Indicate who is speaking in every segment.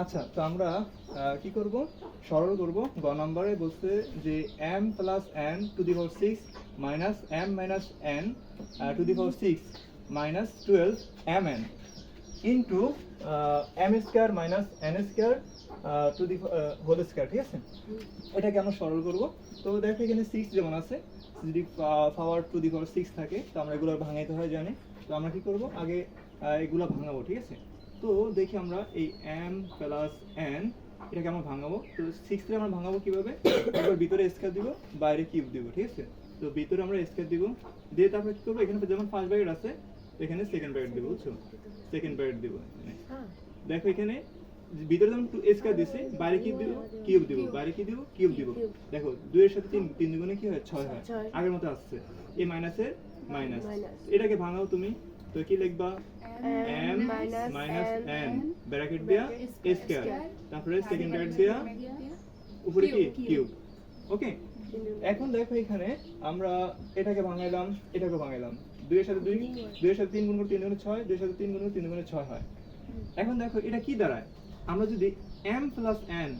Speaker 1: আচ্ছা তো আমরা কি করব? সরল করব। গ নম্বরে বলছে যে m plus n to the power six minus M minus N to the power six minus twelve M N into M square minus N square to the whole square ঠিক আছে? এটাকে আমরা সরল করব। তো দেখো এখানে সিক্স যেমন আছে যদি পাওয়ার টু দি পাওয়ার সিক্স থাকে, তো আমরা এগুলো ভাঙাইতে হয় জানি। তো আমরা কি করব? আগে এগুলো ভাঙাবো, ঠিক আছে? তো দেখি আমরা এই এম প্লাস এন এটাকে আমরা ভাঙাবো। তো সিক্স থেকে আমরা ভাঙাবো কীভাবে? একবার ভিতরে স্কোয়ার দিব বাইরে কিউব দিব ঠিক আছে? তো ভিতরে আমরা স্কোয়ার দিব। দিয়ে তারপরে কি করব? এখানে যেমন ফার্স্ট ব্র্যাকেট আছে এখানে সেকেন্ড ব্র্যাকেট দিব বুঝছ? সেকেন্ড ব্র্যাকেট দিব দেখো এখানে ভিতরে যেমন স্কোয়ার দিছে বাইরে কি দিব কিউব দিব বাইরে কি দিব? কিউব দিব। দেখো দুইয়ের সাথে তিন তিন দুগুণে কি হয়? ছয় হয়। আগের মতো আসছে। এই মাইনাসের মাইনাস এটাকে ভাঙাও তুমি। তো কি লিখবা? মাইনাস ব্র্যাকেট দিয়া স্কয়ার। তারপরে সেকেন্ড ব্র্যাকেট দিয়া উপরে কি? কিউব ওকে এখন দেখো এখানে আমরা এটাকে ভাঙাইলাম এটাকে ভাঙাইলাম। দুইয়ের সাথে দুই দুইয়ের সাথে তিন গুণ করে তিন গুণে ছয় দুইয়ের সাথে তিন গুণ করে তিন গুণে ছয় হয়। এখন দেখো এটা কি দাঁড়ায়? আমরা যদি m প্লাস n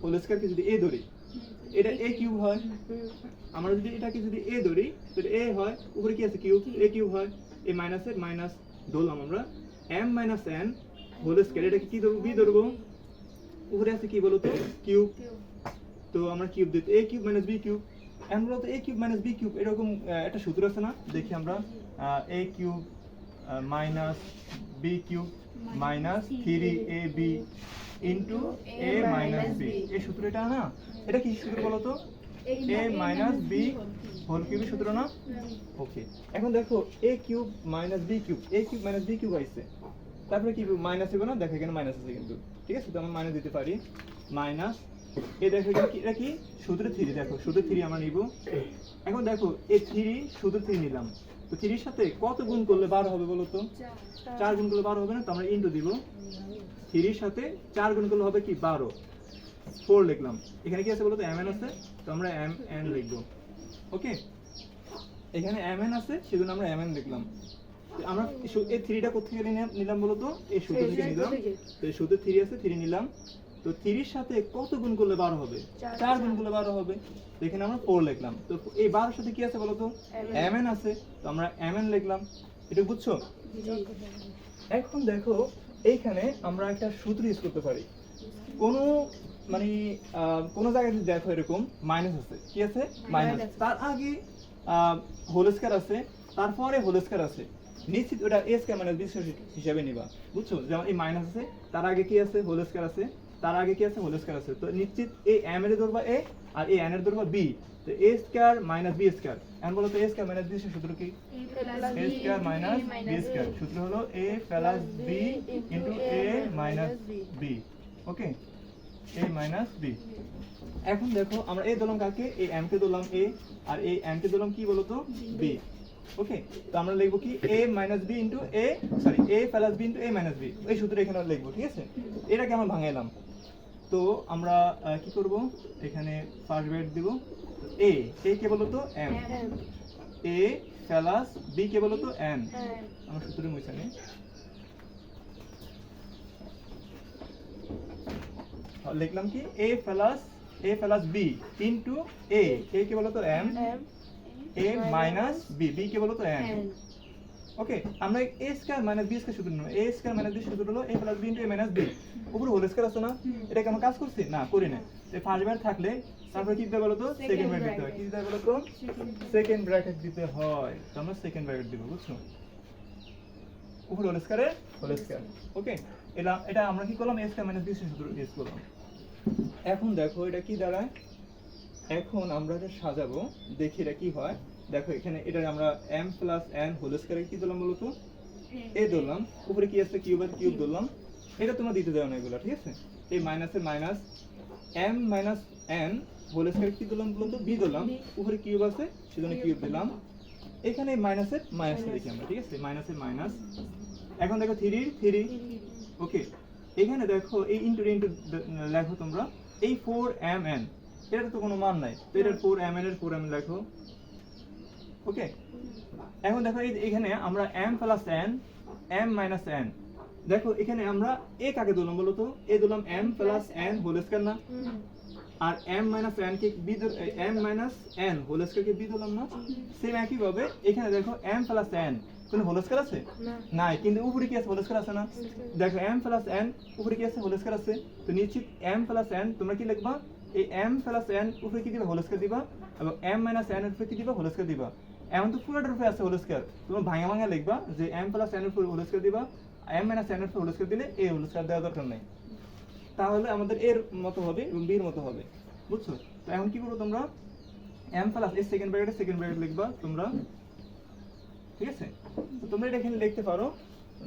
Speaker 1: হোল স্কয়ারকে যদি a ধরি এটা a কিউব হয়। আমরা যদি এটাকে যদি a ধরি তাহলে a হয় উপরে কি আছে? কিউব a কিউব হয়। এই মাইনাসের মাইনাস ধরলাম আমরা। M minus n whole square এটাকে কি ধরবো? B ধরবো? উপরে আছে কি বলো তো কিউব তো আমরা কিউব দিতে a cube minus b cube এখন বলতো a cube minus b cube এরকম একটা সূত্র আছে না? দেখি আমরা। a cube minus b cube minus three A B into A minus B এই সূত্রটা না? এটা কি সূত্র বলো তো a মাইনাস বি হোল কিউবের সূত্র না? ওকে এখন দেখো a cube minus b cube a cube minus b cube আইছে তারপরে কি মাইনাস হবে না দেখো এখানে মাইনাস আছে কিন্তু। ঠিক আছে? তো আমরা মাইনাস দিতে পারি। মাইনাস এ দেখো এখানে কি এটা কি? সূত্র থ্রি দেখো। সূত্র থ্রি আমরা নিব। এখন দেখো এই থ্রি সূত্র থ্রি নিলাম। তো থ্রির সাথে কত গুণ করলে বারো হবে বলো তো? চার। গুণ করলে বারো হবে না? তো আমরা ইন্টু দিব। থ্রির সাথে চার গুণ করলে হবে কি? বারো। ফোর লিখলাম। এখানে কি আছে বলো তো এম এন আছে তো আমরা এম এন লিখব। ওকে এখানে এম এন আছে সেজন্য আমরা এম এন লিখলাম আমরা এই থ্রিটা কোথেকে নিলাম- নিলাম বলো তো এই সূত্র থেকে নিলাম। তো এই সূত্র থ্রি আছে থ্রি নিলাম। তো থ্রির সাথে কত গুণ করলে বারো হবে?
Speaker 2: চার।
Speaker 1: গুণ করলে বারো হবে। তো এখানে আমরা ফোর লিখলাম। তো এই বারোর সাথে কি আছে বলতো?
Speaker 2: MN
Speaker 1: এম এন আছে তো আমরা এম এন লিখলাম। এটা বুঝছ? এখন দেখো এইখানে আমরা একটা সূত্র ইউজ করতে পারি। কোনো মানে কোনো জায়গায় যদি দেখো এরকম মাইনাস আছে কি আছে? মাইনাস তার আগে হোল স্কয়ার আছে তারপরে হোল স্কয়ার আছে। নিশ্চিত ওটা এ স্কয়ার মাইনাস বি হিসাবে নিবা বুঝছ? যেমন এই মাইনাস আছে তার আগে কি আছে? হোল স্কয়ার আছে তার আগে কি আছে? হোল স্কয়ার আছে। তো নিশ্চিত এই এম এর ধরবা এ আর এই এন এর ধরবা বি তো A square minus B square এখন বলো তো এ স্কয়ার মাইনাস বি সূত্র কি? a square minus B square সূত্র হলো A plus B into a minus B okay a minus B এখন দেখো আমরা a দিলাম কাকে? এই m কে দিলাম a আর এই m কে দিলাম কি বলতো? B. ওকে তো আমরা লিখব কি? A minus b into a sorry a plus b into a minus b. এই সূত্র এখানে লিখব ঠিক আছে? এটাকে আমরা ভাঙাইলাম। তো আমরা কি করব? এখানে ফার্স্ট ব্রেড দিব। A a কে বলতো? M. এ প্লাস বি কে বলতো? এন আমার সূত্রে মুছে নেই। লিখলাম কি? A plus A plus B into A A কে বলতো? M A minus B B কে বলতো? এন ওকে আমরা A square minus B square সূত্র নেব এ স্কয়ার মাইনাস বি সূত্র হলো A plus B into A minus B উপরে whole square আছে না? এটা কি আমরা কাজ করছি? না করি না। ফার্স্ট বার থাকলে তারপরে কি দিতে বলো তো সেকেন্ড বার দিতে হয়। কি দিতে হয় বলো তো সেকেন্ড ব্র্যাকেট দিতে হয়। তো আমরা সেকেন্ড ব্র্যাকেট দিব বুঝছ? উপরে হোল স্কয়ারে হোল স্কয়ার ওকে এটা এটা আমরা কি করলাম? এ স্কয়ার মাইনাস বি সূত্র ইউজ করলাম। এখন দেখো এটা কি দাঁড়ায়? এখন আমরা এটা সাজাবো দেখি এটা কি হয়। দেখো এখানে এটা আমরা m প্লাস n হোল স্কয়ারে কি দিলাম বলতো? এ ধরলাম। উপরে কি আছে? কিউব আর কিউব ধরলাম। এটা তোমরা দিতে যাও না এগুলো ঠিক আছে? এই মাইনাসের minus m minus n whole square কি দিলাম বলতো? B ধরলাম। উপরে কিউব আছে সেজন্য কিউব দিলাম। এখানে মাইনাসের মাইনাস লিখি আমরা ঠিক আছে? মাইনাসের মাইনাস এখন দেখো থ্রি থ্রি ওকে এখানে দেখো, এই ইন্টু ইন্টু লেখো তোমরা। এই ফোর এম এন এটার তো কোনো মান নাই। তো এটার ফোর এম এন এর ফোর এম লেখো। ওকে এখন দেখো এখানে আমরা M plus N M minus N দেখো, এখানে আমরা এ কাকে দিলাম বলো তো? এ দিলাম m plus n whole square না? আর m মাইনাস n কে B m minus n whole square কে বি দিলাম না? সেম একই ভাবে এখানে দেখো, m প্লাস n কোনো হোল স্কয়ার আছে? নাই কিন্তু উপরে কি আছে হোল স্কয়ার আছে না? দেখো m প্লাস n উপরে কি আছে? হোল স্কয়ার আছে। তো নিশ্চিত m প্লাস n তোমরা কি লিখবা? এই m প্লাস n উপরে কি দিবা? হোল স্কয়ার দিবা। এবং m মাইনাস n এর উপরে কি দিবা? হোল স্কয়ার দিবা। এমন তো পুরোটার উপরে আছে হোল স্কয়ার তোমরা ভাঙা ভাঙা লিখবা যে m প্লাস n এর উপরে হোল স্কয়ার দিবা। M মাইনাস n এর উপরে হোল স্কয়ার দিলে a হোল স্কয়ার দেওয়ার দরকার নাই। তাহলে আমাদের এর মতো হবে এবং বি এর মতো হবে। বুঝছ? তো এখন কি করব তোমরা? M প্লাস এর সেকেন্ড ব্র্যাকেটে সেকেন্ড ব্র্যাকেট লিখবা তোমরা। ঠিক আছে? তো তোমরা এটা এখানে লিখতে পারো।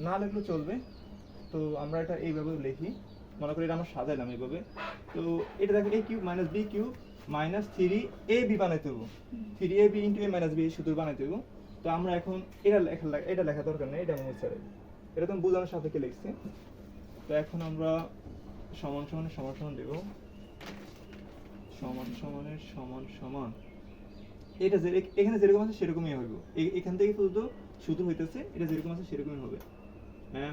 Speaker 1: না লিখলেও চলবে। তো আমরা এটা এইভাবে লিখি। মনে করি এটা আমরা সাজাইলাম এইভাবে। তো এটা দেখো, a cube minus B cube minus three A B বানাইতে হব three A B into A minus B সূত্র বানাইতে হব তো আমরা এখন এটা লেখা এটা লেখা দরকার নেই, এটা মনে ছাড়ে এটা তুমি বোঝানোর সাপেক্ষে লিখছি? তো এখন আমরা সমান সমানের সমান সমান দেবো। সমান সমানের সমান সমান। এটা যে এখানে যেরকম আছে সেরকমই হবে। এখান থেকে শুধু শুধু হইতেছে এটা যেরকম আছে সেরকমই হবে।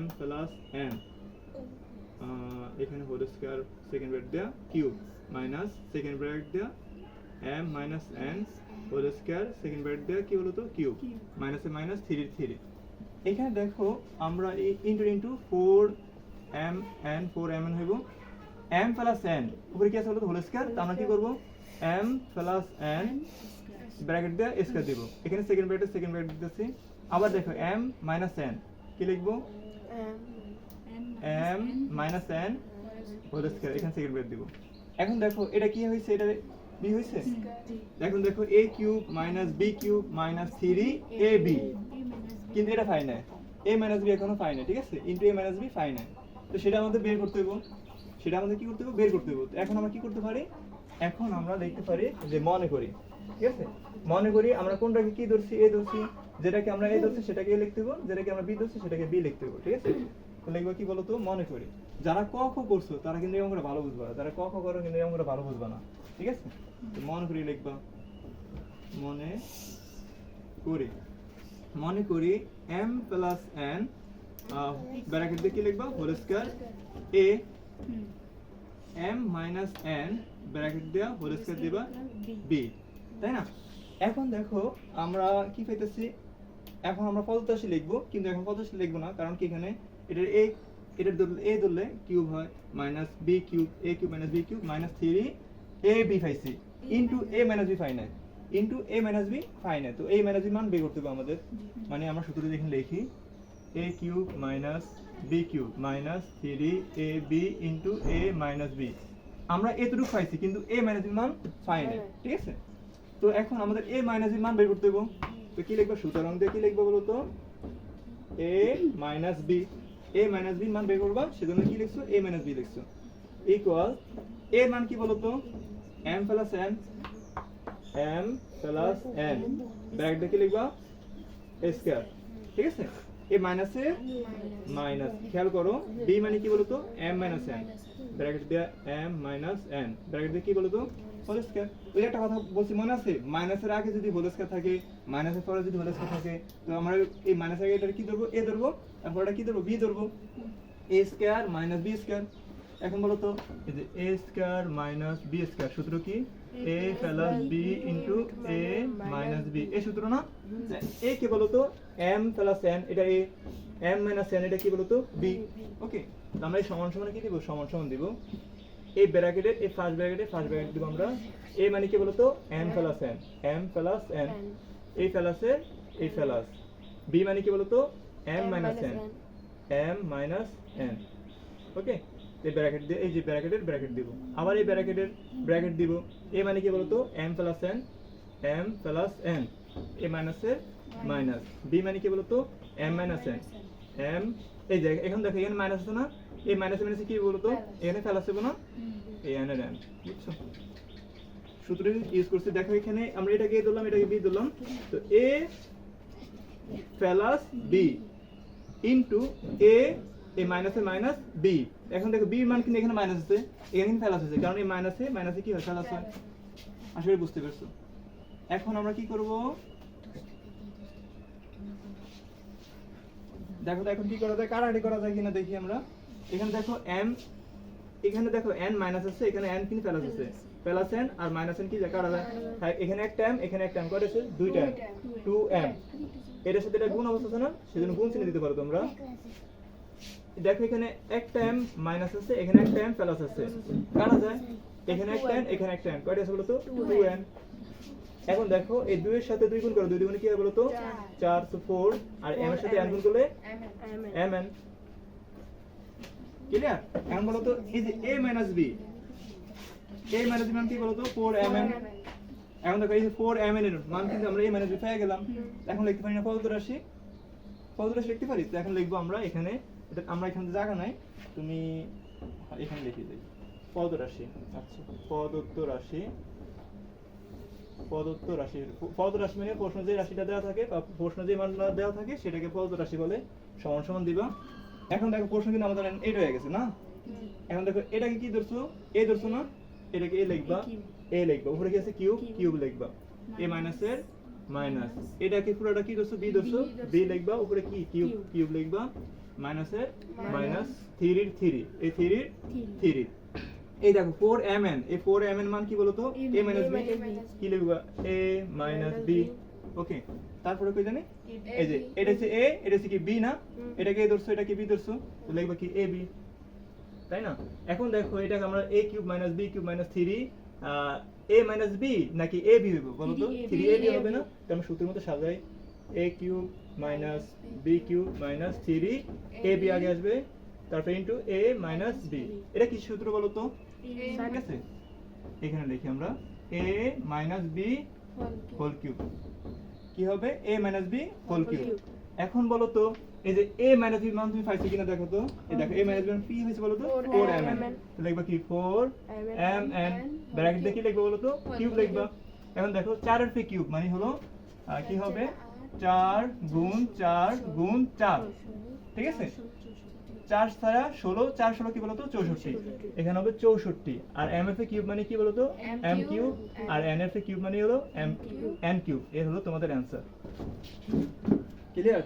Speaker 1: M প্লাস n এখানে হোল স্কয়ার সেকেন্ড ব্র্যাকেট দেয়া কিউব মাইনাস সেকেন্ড ব্র্যাকেট দেয়া m minus n whole square second bracket দেয়া কি হলো তো কিউব মাইনাসে মাইনাস থ্রি থ্রি এখানে দেখো আমরা into into four M N four M N হইব। এম প্লাস এন উপরে কি আছে বলো হোল স্কয়ার তো আমরা কি করব? এম প্লাস এন ব্র্যাকেট দিয়ে স্কয়ার দিব। এখানে সেকেন্ড ব্র্যাকেট সেকেন্ড ব্র্যাকেট দিতেছি। আবার দেখো এম মাইনাস এন কি লিখব? M minus N whole square এখানে সেকেন্ড ব্র্যাকেট দিব। এখন দেখো, এটা কি হয়েছে? এটা বি হয়েছে? এখন দেখো A cube minus B cube minus three A B কিন্তু এটা ফাই নাই এ মাইনাস বি এখনও ফাই নাই ঠিক আছে? ইন্টু এ মাইনাস বি ফাই নাই তো সেটা আমাদের বের করতে হবে সেটা আমাদের কি করতে হবে বের করতে হবে এখন আমরা কি করতে পারি? এখন আমরা লিখতে পারি যে মনে করি। ঠিক আছে? মনে করি আমরা কোনটাকে কি ধরছি? এ ধরছি যেটাকে আমরা এ ধরছি সেটাকে এ লিখতে হবে যেটাকে আমরা বি ধরছি সেটাকে বি লিখতে হবে ঠিক আছে? তো লিখব কি বলতো? মনে করি। যারা ক খ করছ তারা কিন্তু এই অঙ্কটা ভালো বুঝবা না। যারা ক খ করো কিন্তু এই অঙ্কটা ভালো বুঝবা না। ঠিক আছে? তো মনে করি লিখবা। মনে করি। মনে করি m প্লাস n ব্র্যাকেট দিয়ে কি লিখবা? Whole square a m minus n bracket দেয়া হোল স্কয়ার দিবা b তাই না? এখন দেখো আমরা কি পাইতেছি? এখন আমরা পদত্যাশী লিখব কিন্তু এখন পদত্যাশী লিখব না কারণ কি এখানে? এটার a এটার ধরলে a ধরলে কিউব হয় minus b cube a cube minus b cube minus three a b পাইছি ইন্টু a মাইনাস b ফাই নাই ইন্টু a মাইনাস b ফাই নাই তো a মাইনাস b মান বের করতে হবে আমাদের। মানে আমরা সূত্রটা এখানে লিখি A cube minus B cube minus three A B into A minus B আমরা এতটুকু পাইছি কিন্তু এ মাইনাস b মান পাই নাই ঠিক আছে? তো এখন আমাদের এ মাইনাস b মান বের করতে হবে। তো কি লিখব? সুতরাং দিয়ে কি লিখব বলো তো? A minus b a minus b মান বের করবা, সেজন্য কি লিখছো? এ মাইনাস b লিখছো। ইকুয়াল a মান কি বলো তো? M plus n m plus n ব্র্যাকেটে কি লিখবা? স্কয়ার ঠিক আছে? এ মাইনাসে মাইনাস খেয়াল করো বি মানে কি বলতো এম মাইনাস এন ব্র্যাকেট দেয়া এম মাইনাস এন ব্র্যাকেট দিয়ে কি বলতো হোল স্কয়ার ওই একটা কথা বলছি মনে আছে? মাইনাসের আগে যদি হোল স্কয়ার থাকে মাইনাসের পরে যদি হোল স্কয়ার থাকে তো আমরা এই মাইনাসের আগে এটা কি ধরবো? A ধরবো। তারপর এটা কি ধরবো? B ধরবো। A square minus b square এখন বলো তো এই যে a square minus b square সূত্র কি? A plus into a minus b এই সূত্র না? a কে বলো তো? M প্লাস n এটা a m মাইনাস n এটা কি বলো তো? B ওকে আমরা এই সমান সমান কি দিব? সমান সমান দিব। এই ব্র্যাকেটে এই ফার্স্ট ব্র্যাকেটে ফার্স্ট ব্র্যাকেট দিব আমরা। এ মানে কি বলো M plus n m plus N এই প্লাসে এই প্লাস b মানে কি বলো M minus N M minus N okay এই ব্র্যাকেট দিয়ে এই যে ব্র্যাকেটের ব্র্যাকেট দিব। আবার এই ব্র্যাকেটের ব্র্যাকেট দিব। এ মানে কি বলতো? M plus n M plus N A মাইনাসের মাইনাস বি মানে কি বলতো? এম মাইনাস n এম এই যে এখন দেখো এখানে মাইনাস আছে না? এই মাইনাস মাইনাসে কি বলতো? এখানে প্লাস হবে না এই এর n বুঝছ? সূত্র ইউজ করছি দেখো এখানে আমরা এটাকে এ ধরলাম এটাকে বি ধরলাম। তো a plus b into A A মাইনাসে মাইনাস বি এখন দেখো বি মান কিন্তু এখানে মাইনাস আছে। এখানে কিন্তু প্লাস আছে। কারণ এই মাইনাসে মাইনাসে কি হয়? প্লাস হয়। আশা করি বুঝতে পারছ। এখন আমরা কি করব? দেখো এখন কি করা যায়? কাটাকাটি করা যায় কিনা দেখি আমরা। এখানে দেখো m এখানে দেখো n মাইনাস আছে এখানে n কিন্তু প্লাস আছে। প্লাস n আর মাইনাস n কি কাটা যায় হ্যাঁ এখানে একটা m এখানে একটা m কত আছে? দুইটা m 2m এটার সাথে এটা গুণ অবস্থা আছে না? সেজন্য গুণ চিহ্ন দিতে পারো তোমরা। দেখো এখানে একটা m মাইনাস আছে এখানে একটা m প্লাস আছে। কাটা যায়? এখানে একটা n এখানে একটা m কয়টা আছে বলো তো 2m এখন দেখো এই দুইয়ের সাথে দুই গুণ করো দুই দুগুণে কি হয় বলো তো চার তো ফোর আর m এর সাথে n গুণ করলে? Mn ক্লিয়ার এখন বলো তো এই যে a minus b a minus b মান কি বলো তো 4mn এখন দেখো এই যে 4mn এর মান কিন্তু আমরা মাইনাস b পেয়ে গেলাম। এখন লিখতে পারি না পদ রাশি পদ রাশি লিখতে পারি? তো এখন লিখব আমরা এখানে এটা আমরা এখানে জায়গা নাই। তুমি এখানে লিখে দিই। পদ রাশি আচ্ছা পদত্ব রাশি প্রদত্ত রাশি পদ রাশি মানে প্রশ্ন যে রাশিটা দেওয়া থাকে বা প্রশ্ন যে মানটা দেওয়া থাকে সেটাকে প্রদত্ত রাশি বলে সমান সমান দিবা। এখন দেখো প্রশ্ন কিন্তু আমাদের এইটা হয়ে গেছে না? এখন দেখো এটাকে কি ধরছো? এ ধরছো না? এটাকে এ লিখবা। এ লিখবা। উপরে কি আছে? কিউব। কিউব। লিখবা। A minus. এর মাইনাস এটাকে পুরোটা কি ধরছো? বি ধরছো? বি লিখবা। উপরে কি? কিউব। কিউব। লিখবা। মাইনাস এর মাইনাস। থ্রির থ্রি এই থ্রির থ্রি এই দেখো ফোর এম এন এই ফোর এম এন মান কি বলতো? এ মাইনাস বি কি লিখবা? এ মাইনাস বি ওকে তারপরে কই জানি? এই যে এটা হচ্ছে এ এটা হচ্ছে কি বি না? এটাকে এ ধরছো এটা কি বি ধরছো? তো লিখবা কি এ বি। তাই না? এখন দেখো এটাকে আমরা a cube minus B cube minus three A minus b নাকি a b হবে বলো তো? থ্রি a b হবে না? তো আমরা সূত্রের মতো সাজাই a cube minus b cube. Minus three a b আগে আসবে তারপরে ইনটু a মাইনাস বি। এটা কি সূত্র বলো তো? ঠিক আছে? এখানে লিখি আমরা a minus b whole cube কি হবে? A minus b whole cube এখন বলো তো এই যে a মাইনাস b মান তুমি পাইছো কিনা দেখো তো। এই দেখো a মাইনাস b মান কি হয়েছে বলো তো? 4 mn তো লিখবা কি? 4 mn ব্র্যাকেট দিয়ে কি লিখবা বলো তো? কিউব লিখবা। এখন দেখো 4 এর পে কিউব মানে হলো কি হবে? 4 গুণ 4 গুণ 4 ঠিক আছে? 4 ছাড়া 16 4 16 কি বলতো? 64 এখানে হবে 64 আর এম এফ এ কিউব মানে কি বলতো? M কিউব আর এন এফ এ কিউব মানে হলো m এন কিউব এর হলো তোমাদের অ্যান্সার ক্লিয়ার